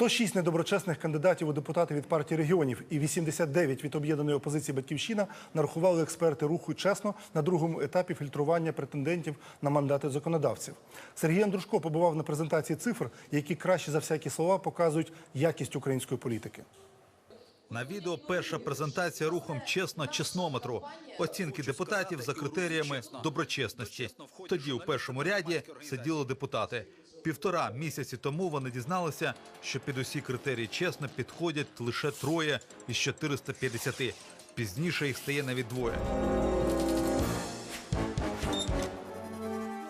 106 недоброчесних кандидатів у депутати від партії регіонів і 89 від об'єднаної опозиції Батьківщина нарахували експерти руху чесно на другому етапі фільтрування претендентів на мандати законодавців. Сергій Андрушко побував на презентації цифр, які краще за всякі слова показують якість української політики. На відео перша презентація рухом чесно чеснометру. Оцінки депутатів за критеріями доброчесності. Тоді у першому ряді сиділи депутати. Півтора місяці тому вони дізналися, що під усі критерії чесно підходять лише троє із 450. Пізніше їх стає навіть двоє.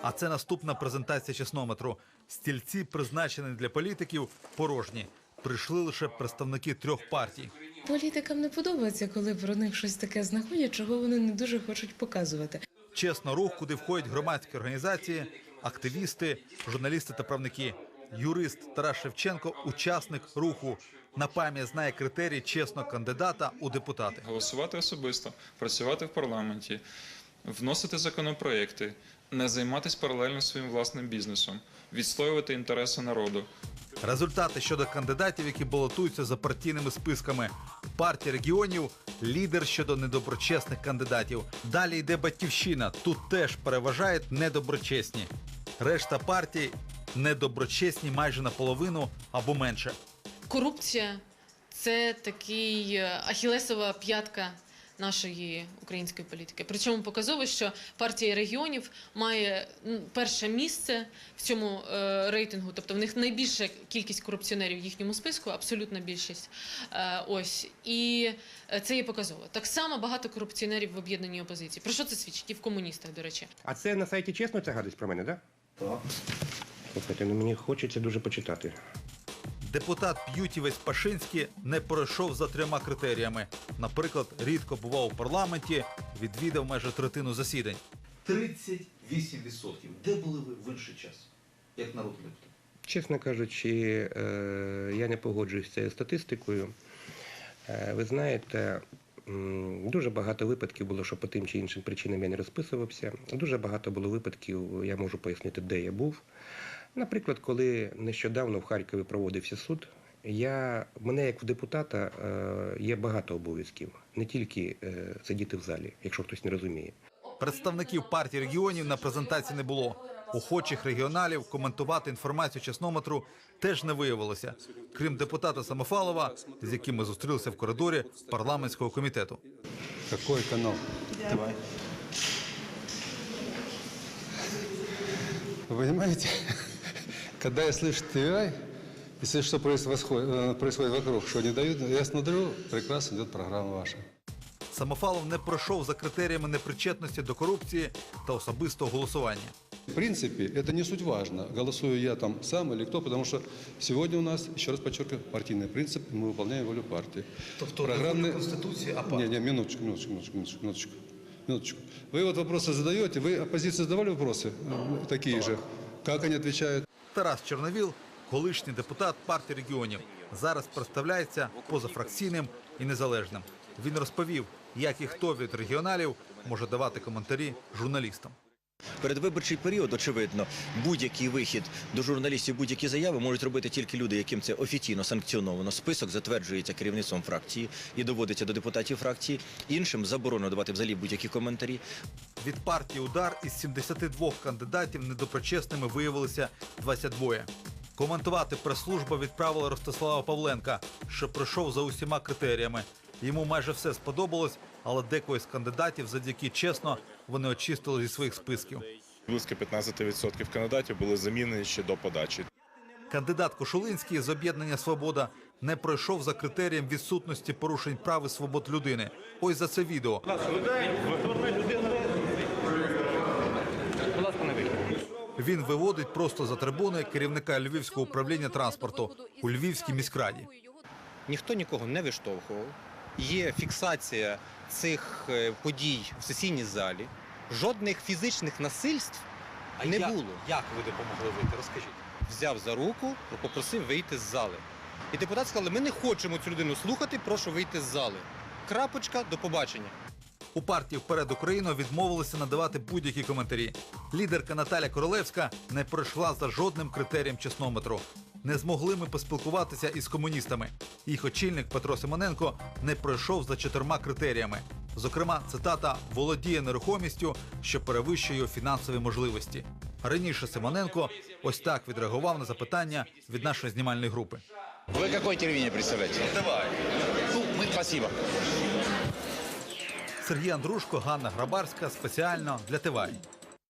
А це наступна презентація чеснометру. Стільці, призначені для політиків, порожні. Прийшли лише представники трьох партій. Політикам не подобається, коли про них щось таке знаходять, чого вони не дуже хочуть показувати. Чесно, рух, куди входять громадські організації, активісти, журналісти та правники. Юрист Тарас Шевченко, учасник руху. На пам'ять знає критерії чесного кандидата у депутати. голосувати особисто, працювати в парламенті, вносити законопроекти, не займатися паралельно своїм власним бізнесом, відстоювати інтереси народу. Результати щодо кандидатів, які балотуються за партійними списками. Партія регіонів лідер щодо недоброчесних кандидатів. Далі йде батьківщина. Тут теж переважають недоброчесні. Решта партій недоброчесні майже наполовину або менше. Корупція це такий е, ахілесова п'ятка нашої української політики. Причому показово, що партія регіонів має перше місце в цьому е, рейтингу, тобто в них найбільша кількість корупціонерів в їхньому списку, абсолютна більшість. Е, ось і це є показово. Так само багато корупціонерів в об'єднаній опозиції. Про що це свідчить? І в комуністах, до речі. А це на сайті чесно ця гадость про мене, так? Так. Слухайте, ну мені хочеться дуже почитати. Депутат П'ютівець Пашинський не пройшов за трьома критеріями. Наприклад, рідко бував у парламенті, відвідав майже третину засідань. 38%. Де були ви в інший час, як народний депутат? Чесно кажучи, е, я не погоджуюсь з цією статистикою. Е, Ви знаєте, дуже багато випадків було, що по тим чи іншим причинам я не розписувався. Дуже багато було випадків, я можу пояснити, де я був. Наприклад, коли нещодавно в Харкові проводився суд, я, мене як в депутата е, є багато обов'язків, не тільки е, сидіти в залі, якщо хтось не розуміє. Представників партії регіонів на презентації не було. Охочих регіоналів коментувати інформацію чеснометру теж не виявилося, крім депутата Самофалова, з яким ми зустрілися в коридорі парламентського комітету. Какой канал? Давай. Вы понимаете, когда я слышу ТВИ, если что происходит, э, происходит вокруг, что не дают, я смотрю, прекрасно идет программа ваша. Самофалов не пройшов за критеріями непричетності до корупції та особистого голосування. В принципе, это не суть важно, голосую я там сам или кто, потому что сегодня у нас, еще раз подчеркиваю, партийный принцип, мы выполняем волю партии. Тобто не волю Конституції, а Не, партії. не, минуточку, минуточку, минуточку, минуточку, минуточку. минуточку. Вы вот вопросы задаете, вы оппозиции задавали вопросы э, такие же? Как они отвечают? Тарас Чорновіл, колишній депутат партії регіонів, зараз представляється позафракційним і незалежним. Він розповів, як і хто від регіоналів може давати коментарі журналістам. Передвиборчий період, очевидно, будь-який вихід до журналістів, будь-які заяви можуть робити тільки люди, яким це офіційно санкціоновано. Список затверджується керівництвом фракції і доводиться до депутатів фракції. Іншим заборонено давати взагалі будь-які коментарі. Від партії удар із 72 кандидатів недоброчесними виявилося 22. Коментувати прес-служба відправила Ростислава Павленка, що пройшов за усіма критеріями. Йому майже все сподобалось, але декого з кандидатів, завдяки чесно, вони очистили зі своїх списків. Близько 15% кандидатів були замінені ще до подачі. Кандидат Кошулинський з об'єднання Свобода не пройшов за критерієм відсутності порушень прав і свобод людини. Ось за це відео. Він виводить просто за трибуни керівника Львівського управління транспорту у Львівській міськраді. ніхто нікого не виштовхував. Є фіксація цих е, подій в сесійній залі. Жодних фізичних насильств не було. Як ви допомогли вийти? Розкажіть. Взяв за руку, попросив вийти з зали. І депутати сказали: ми не хочемо цю людину слухати, прошу вийти з зали. Крапочка, до побачення. У партії вперед Україну відмовилися надавати будь-які коментарі. Лідерка Наталя Королевська не пройшла за жодним критерієм чеснометру. Не змогли ми поспілкуватися із комуністами. Їх очільник Петро Симоненко не пройшов за чотирма критеріями. Зокрема, цитата володіє нерухомістю, що перевищує фінансові можливості. Раніше Симоненко ось так відреагував на запитання від нашої знімальної групи. Вы какое телевидение представляете? Давай. Ну, мы спасибо. Сергій Андрушко, Ганна Грабарська спеціально для ТВАЙ.